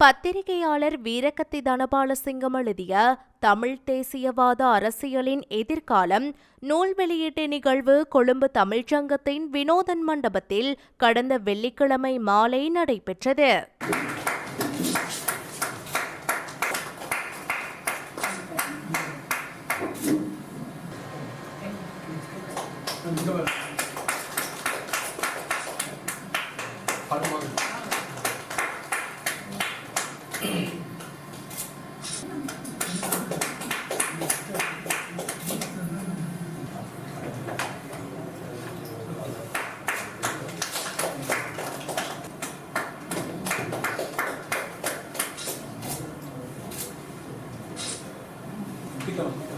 பத்திரிகையாளர் வீரகத்தி தனபாலசிங்கம் எழுதிய தமிழ் தேசியவாத அரசியலின் எதிர்காலம் நூல் வெளியீட்டு நிகழ்வு கொழும்பு தமிழ்ச்சங்கத்தின் வினோதன் மண்டபத்தில் கடந்த வெள்ளிக்கிழமை மாலை நடைபெற்றது. Pick up, pick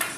you.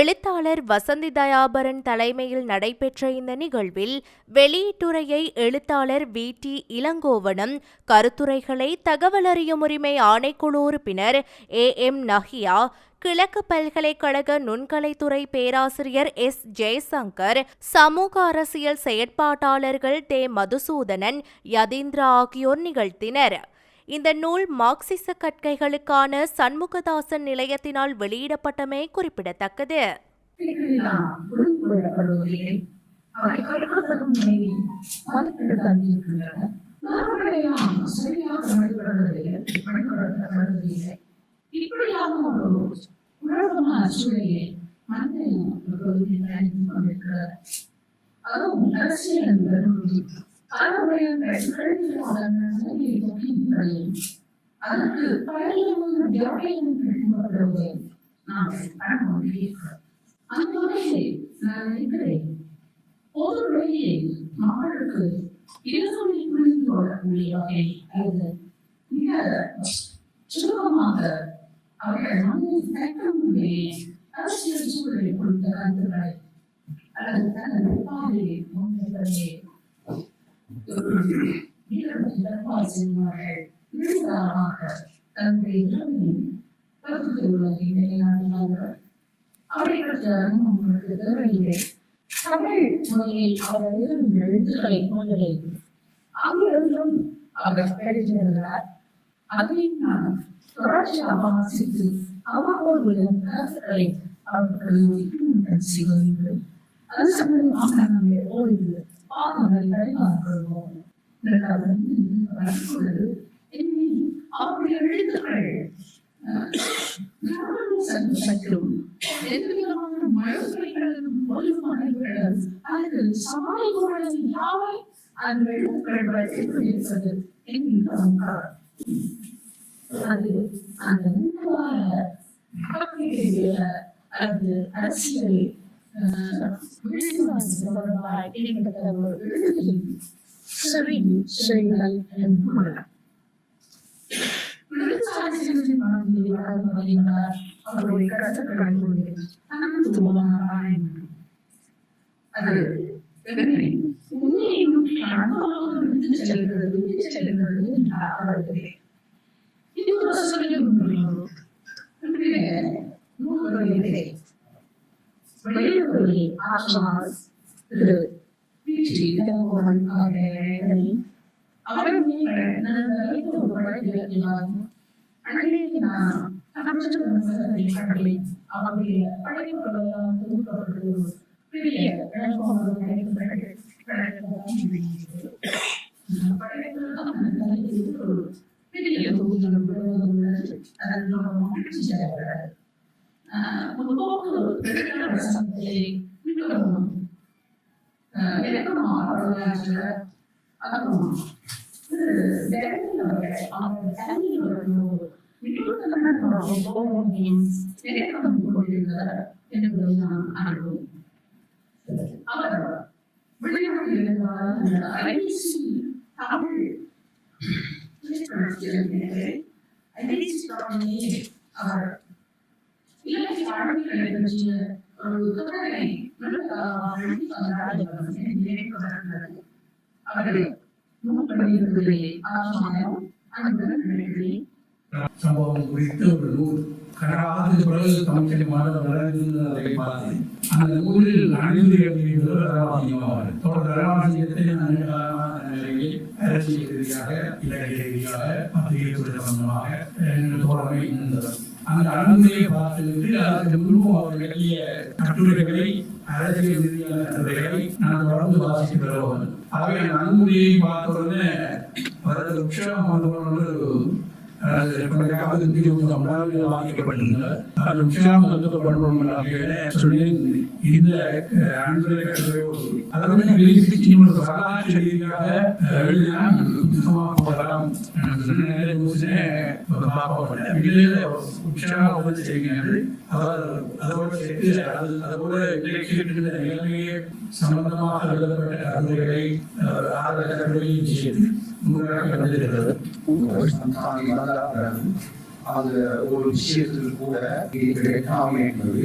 எழுத்தாளர் வசந்தி தயாபரன் தலைமையில் நடைபெற்ற இந்த நிகழ்வில் வெளியீட்டுரையை எழுத்தாளர் வி. டி. இளங்கோவனம் கருத்துரைகளை தகவல் அறியும் உரிமை ஆணைக்குழு உறுப்பினர் ஏ. எம். நஹியா கிழக்கு பல்கலைக்கழக நுண்கலைத்துறை பேராசிரியர் எஸ். ஜெயசங்கர் சமூக அரசியல் செயற்பாட்டாளர்கள் தே. மதுசூதனன் யதீந்திரா ஆகியோர் நிகழ்த்தினர். இந்த நூல் மார்க்சிச கற்கைகளுக்கான சண்முகதாசன் நிலையத்தினால் வெளியிடப்பட்டமை குறிப்பிடத்தக்கது. அதுவும் அரசியல் என்பது அதற்கு பழைய எவையும் கிடைக்கப்படுவதை நாம் பழமொழியிருக்கிறோம் அந்த வகையில் நான் நினைக்கிறேன் பொது வழியில் மக்களுக்கு இருதொழில் புரிந்து கொள்ளக்கூடிய வகை மிக அவர்கள் அரசியல் சூழலை கொடுத்த கருத்துக்களை அல்லது தனது பாதையை முன்னேற்றத்தை செய்வார்கள் இறுதியாக தன்னுடைய இளமையின் கருத்து உள்ளதை நிலைநாட்டினார்கள் அப்படிப்பட்ட உங்களுக்கு தேவையில்லை தமிழ் மொழியில் அவர் எழுதும் எழுத்துக்களை முதலில் அங்கிருந்தும் அவர் எழுதியிருந்தார் அதை நான் தொடர்ச்சியாக வாசித்து அவ்வப்போது விழும் கருத்துக்களை அவர்கள் செய்வதில்லை அது சம்பந்தமாக நம்முடைய ஓய்வு பாவங்கள் பரிமாறுகிறோம் அவருடைய எழுத்துக்கள் சற்றும் எந்தவிதமான மழலைகளும் ஒழுங்குமுறைகளும் அல்லது சமாளிப்புகளும் யாவை அந்த எழுத்துக்கள் எப்படி இருப்பது என்கிறோம் அது அந்த உண்மையான அல்லது அரசியல் விழிப்புணர்வு தொடர்பாக ஏற்பட்ட ஒரு எழுத்தில் சரி செய்தல் என்பது விவசாயிகளின் மனதில் வளர்ந்து வருகிறார் அவருடைய கருத்துக்கள் உள்ளது அது உண்மையை நோக்கி அனுபவம் விட்டு செல்கிறது விட்டு செல்கிறது என்றார் அவர்களே இது ஒரு சொல்லும் நூல்களிலே வெளியுறவுகளை ஆற்றால் திரு வீட்டில் அவர் நீங்கள் நல்ல ஒரு வழிகாட்டினார் அன்றைக்கு நான் கடமை அவருடைய படைப்புகளெல்லாம் தொகுக்கப்பட்டு பெரிய இழப்பாக கிடைக்கிறார்கள் பெரிய தொகுதிகள் அதன் மகிழ்ச்சி செய்கிறார்கள் முற்போக்கு சமத்தை மிகவும் இலக்கமாக வரலாற்று அதுவும் அவர் தனியோடு மிகவும் இலக்கம் கொண்டிருந்தார் என்பதை நாம் அறிவோம் அவர் வெளிநாட்டில் இருந்தால் ஐசி தமிழ் ஐசி தமிழ் அவர் இலக்கிய ஆளுநர்களை பற்றிய ஒரு தொடரை எழுதி வந்தார் நினைப்பதற்கு அவர்கள் முன்பணியிருந்ததை ஆசிரியர் அன்புடன் நினைக்கிறேன் சம்பவம் குறித்து ஒரு நூல் கனடாவுக்கு குரல் தமிழ் மாணவர் பார்த்தேன் அந்த நூலில் அணிந்து எழுதியவர் தொடர் தரவாசியத்தை நான் அரசியல் ரீதியாக இலக்கிய ரீதியாக பத்திரிகை சம்பந்தமாக தோழமை இருந்தவர் அந்த அணுகுமுறையை பார்த்துவிட்டு அதற்கு முன்பு அவர் கட்டுரைகளை அரசியல் ரீதியான கட்டுரைகளை நான் தொடர்ந்து வாசித்து வருவோம். ஆகவே அந்த அணுகுமுறையை பார்த்த உடனே அவரது உற்சாகம் வந்தவர்கள் அது எப்படியாவது இந்திய தமிழாவில் அது உற்சாகம் வந்தப்படணும் சொல்லி இந்த ஆண்களை அதாவது வெளியிட்டு சின்ன எழுதினால் வரலாம் செய்கிறார்கள் அவர் அதோடு சேர்த்து அது நிலைமையை சம்பந்தமாக எழுதப்பட்ட அறிவுரை ஆதரவு செய்து முறையாக எழுதியிருக்கிறது அந்த ஒரு விஷயத்தில் கூட இது கிடைக்காம என்பது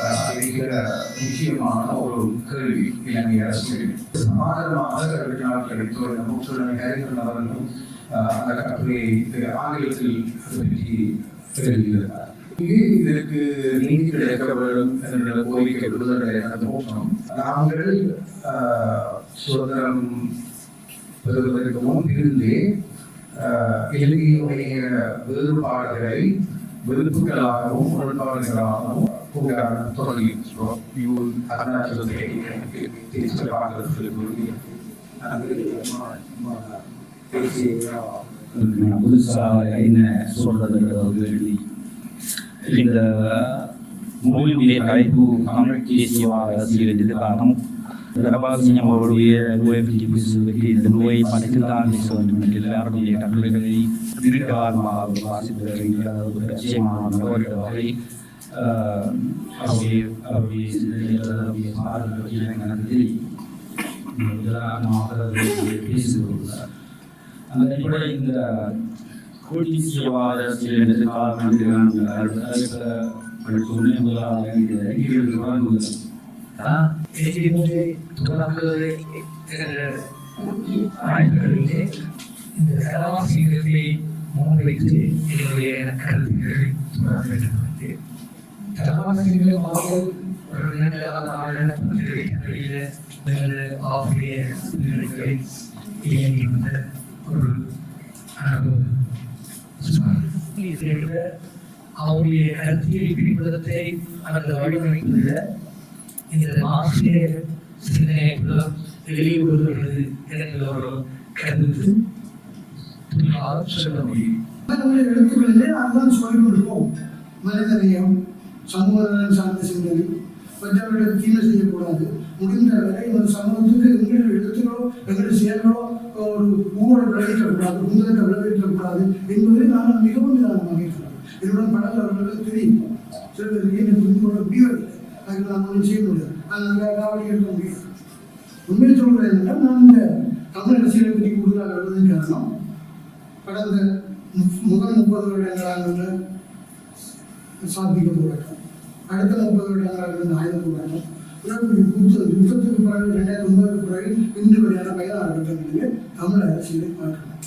அஹ், மிக முக்கியமான ஒரு கேள்வி இலங்கை அரசியல் சமாதானமாக ரெண்டு நாள் கிடைத்த முற்றுடன் கரைகள் அவர்களும் அந்த கட்டுரையை ஆங்கிலத்தில் பற்றி தெரிவித்திருந்தார் இதற்கு நீதி கிடைக்க வேண்டும் என்ற கோரிக்கை விடுதலை நோக்கம் நாங்கள் சுதந்திரம் பெறுவதற்கு இருந்து ஆஹ், இலங்கையினுடைய வேறுபாடுகளை வெறுப்புகளாகவும் முரண்பாடுகளாகவும் தேசிய புதுசாக என்ன சொல்றது கேள்வி இந்த நூலினுடைய தலைப்பு தமிழ் காரணம் பிரபாசியம் அவருடைய நோயை பற்றி பேசுவதற்கு இந்த நோயை படத்தில் தான் பேச வேண்டும் என்று எல்லாருடைய கட்டுரைகளை நீண்ட காலமாக வாசித்து வருகின்ற ஒரு நிச்சயமான ஒரு வகை ஆஹ், அவருடைய அவருடைய சிந்தனைகள் அவருடைய பாடல்கள் பற்றி எனக்கு எனக்கு தெரியும் உதாரணமாக பேசுகிறார் அந்த அடிப்படையில் இந்த கோடீஸ்வரவாத அரசியல் காரணம் சொன்ன முதலாக இந்த அறிக்கைகள் தொடங்குகிறது ஆய்வுகளிலே இந்த கலாசிரியர்களை முன்வைத்து என்னுடைய கருத்துக்களை தொடர்பெடுத்து கலாசிரியர்களை மக்கள் ஒரு நல்ல நல்ல இயங்கி வந்த ஒரு அவருடைய கருத்தியல் பிடிப்பதத்தை அந்த வடிவமைப்புள்ள இந்த ஆசிரியர் சிந்தனைக்குள்ள வெளியிடுவது என்ற கருத்து சொல்ல முடியும். எழுத்துக்களிலே அதுதான் சொல்லிக் கொண்டிருப்போம் மனிதநேயம் சமூக சார்ந்த சிந்தனை மற்றவர்களுக்கு தீமை செய்யக்கூடாது. முடிந்த வரை இந்த சமூகத்துக்கு எங்களுடைய எழுத்துக்களோ எங்களுடைய செயல்களோ ஒரு ஊழல் விளைவிக்கக்கூடாது விளைவிக்கக்கூடாது என்பதை மிகவும் நிதானமாக இருக்கிறோம். என்னுடன் படங்கள் அவர்களுக்கு தெரியும். சில பேருக்கு என்னை புரிந்து கொள்ள முடியவில்லை? அதுக்கு நான் ஒன்றும் செய்ய முடியாது அது அதனால் காவடி எடுக்க முடியாது உண்மையை சொல்கிறேன் என்றால் நான் இந்த தமிழ் அரசியலை பற்றி கூடுதலாக எழுதுவதற்கு காரணம் கடந்த முதல் முப்பது வருடங்களாக இருந்த சாத்திக போராட்டம் அடுத்த முப்பது வருடங்களாக இருந்த ஆயுத போராட்டம் பிறகு யுத்தத்துக்கு பிறகு ரெண்டாயிரத்தி ஒன்பதுக்கு பிறகு இன்று வரையான பதினாறு வருடங்களிலே தமிழ் அரசியலை பார்க்கணும்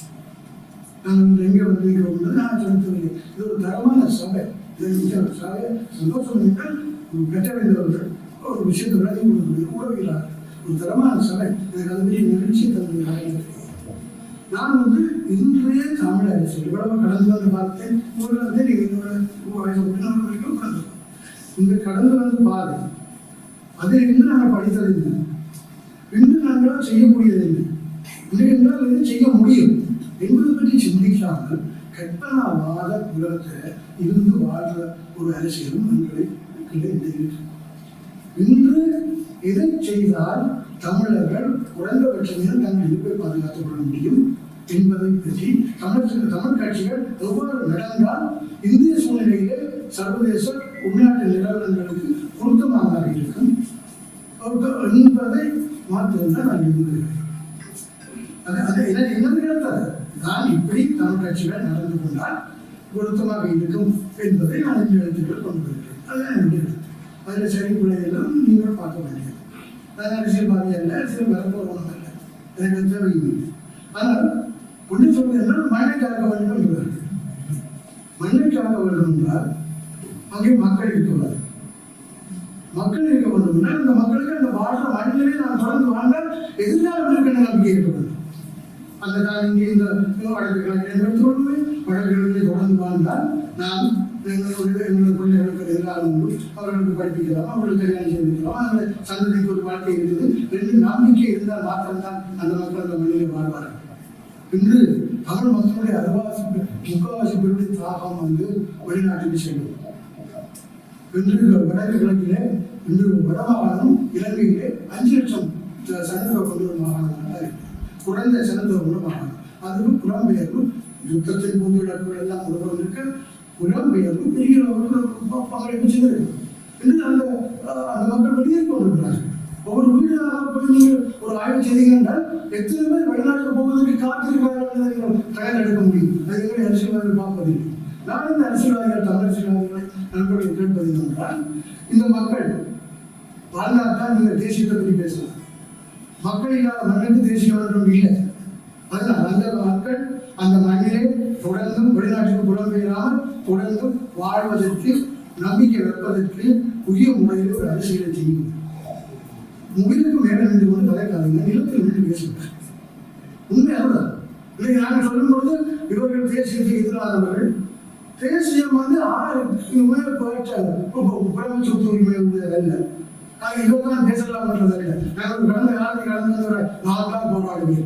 நாங்கள் எங்கே வந்திருக்கிறோம் நான் செலுத்தவில்லை இது ஒரு தரமான சபை இது சபை சந்தோஷம் என்றால் பெற்றடைந்தவர்கள் ஒரு விஷயத்தை விளங்கி கொடுக்கிறது உறவுகிறார்கள் ஒரு தரமான சபை எனக்கு அது பெரிய நிகழ்ச்சி தந்தது நான் வந்து இன்றைய தமிழ் அரசியல் இவ்வளவு கடந்து வந்து பார்த்தேன். ஒரு வந்து என்னோட வரைக்கும் கடந்து இந்த கடந்து வந்து பாரு அதில் இன்று நாங்கள் படித்தது என்ன? இன்று நாங்கள் செய்யக்கூடியது என்ன? இல்லை என்றால் இது செய்ய முடியும்? என்பது பற்றி சிந்திக்காமல் கற்பனாவாத உலகத்தில் இருந்து வாழ்ற ஒரு அரசியலும் எங்களை இன்று இதை செய்தால் தமிழர்கள் குறைந்தபட்சம் தங்கள் இருப்பை பாதுகாத்துக் கொள்ள முடியும் என்பதை பற்றி தமிழ் தமிழ் கட்சிகள் எவ்வாறு நடந்தால் இந்திய சூழ்நிலையிலே சர்வதேச உள்நாட்டு நிலவரங்களுக்கு பொருத்தமானதாக இருக்கும் என்பதை மாற்றுவதுதான் நான் விரும்புகிறேன். அது அது எனக்கு என்னது கிடைத்தது நான் இப்படி தமிழ் கட்சிகள் நடந்து கொண்டால் பொருத்தமாக இருக்கும் என்பதை நான் இந்த எழுத்துக்கள் கொண்டு வருகிறேன் அதுதான் என்னுடைய கருத்து. அதில் சரி பிள்ளைகளும் நீங்கள் பார்க்க வேண்டியது. அதனால் அரசியல்வாதி அல்ல அரசியல் வரப்போறவனும் அல்ல. எனக்கு தேவையும் இல்லை ஆனால் ஒன்று சொல்வதென்றால் மண்ணை கலக்க வேண்டும் என்றார்கள் மண்ணை கலக்க வேண்டும் என்றால் அங்கே மக்கள் இருக்கக்கூடாது. மக்கள் இருக்க வேண்டும்னா அந்த மக்களுக்கு அந்த வாழ்ற மண்ணிலே நான் தொடர்ந்து வாழ்ந்தால் எதிர்காலம் இருக்கின்ற நம்பிக்கை இருக்க வேண்டும் அந்த நான் இங்கே இந்த வழக்குகளை கிழக்கு எடுத்துக்கொள்வேன் தொடர்ந்து வாழ்ந்தால் நான் எங்களுடைய எங்களுடைய பிள்ளைகளுக்கு எதிர்காலம் அவர்களுக்கு படிப்பிக்கலாம் அவர்களுக்கு கல்யாணம் செய்திருக்கலாம் அந்த சந்ததிக்கு ஒரு வாழ்க்கை இருக்குது என்று நம்பிக்கை இருந்தால் மாத்திரம்தான் அந்த மக்கள் அந்த மண்ணிலே வாழ்வார்கள். இன்று தமிழ் மக்களுடைய அறுவாசி முக்காவாசி பேருடைய தாகம் வந்து வெளிநாட்டுக்கு செல்லும். இன்று வடக்கு கிழக்கிலே இன்று வடமாகாணம் இலங்கையிலே அஞ்சு லட்சம் ச- கொண்டு ஒரு மாகாணமாக இருக்கு. குறைந்த சனத்தொகை கொண்ட மாகாணம் புலம்பெயர்வு யுத்தத்தின் போது இழப்புகள் எல்லாம் ஒருவருக்கு புலம்பெயர்வு பெரிய அளவுக்கு பங்களிப்பு செய்திருக்கு இன்று அந்த அந்த மக்கள் வெளியே கொண்டிருக்கிறார்கள் ஒவ்வொரு வீடாக போய் நீங்கள் ஒரு ஆய்வு செய்தீங்க என்றால் எத்தனை பேர் வெளிநாட்டுக்கு போவதற்கு காத்திருக்கிறார்கள் நீங்கள் தயார் எடுக்க முடியும். அது எங்களை அரசியல்வாதிகள் பார்ப்பதில்லை நான் இந்த அரசியல்வாதிகள் தமிழ் அரசியல்வாதிகளை நண்பர்களை கேட்பது என்றால் இந்த மக்கள் வாழ்ந்தால் தான் நீங்கள் தேசியத்தை பற்றி பேசலாம். மக்கள் இல்லாத மண்ணுக்கு தேசியம் ஒன்றும் இல்லை. அதனால் அந்த மக்கள் அந்த மண்ணிலே தொடர்ந்தும் வெளிநாட்டுக்கு புலம்பெயராமல் தொடர்ந்தும் வாழ்வதற்கு நம்பிக்கை வைப்பதற்கு புதிய முறையில் ஒரு அரசியலை செய்யும் முகிலுக்கு மேலே நின்று கொண்டு கலைக்காதீங்க நிலத்தில் நின்று பேசுங்க. உண்மை அதுதான் இன்னைக்கு நாங்கள் சொல்லும் பொழுது இவர்கள் தேசியத்துக்கு எதிரானவர்கள். தேசியம் வந்து ஆறு மேல போயிட்ட புறமை சொத்து உரிமை உள்ளதல்ல நாங்கள் இவர் தான் பண்றதில்லை நாங்கள் கடந்த காலத்துக்கு கடந்து வர நாலு தான் போராடுவீங்க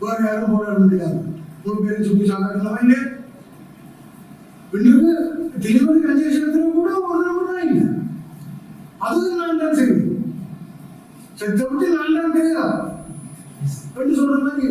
வேறு யாரும் போராட முடியாது. ஒரு பேரும் சுற்றி சாப்பிடலாம் இல்லை. இன்னொரு டெலிவரி அஞ்சு கூட ஒரு நம்பர் தான் இல்லை. அதுவும் நான் தான் செய்வேன். செத்த விட்டு நான் தான் தெரியாது என்று சொல்ற மாதிரி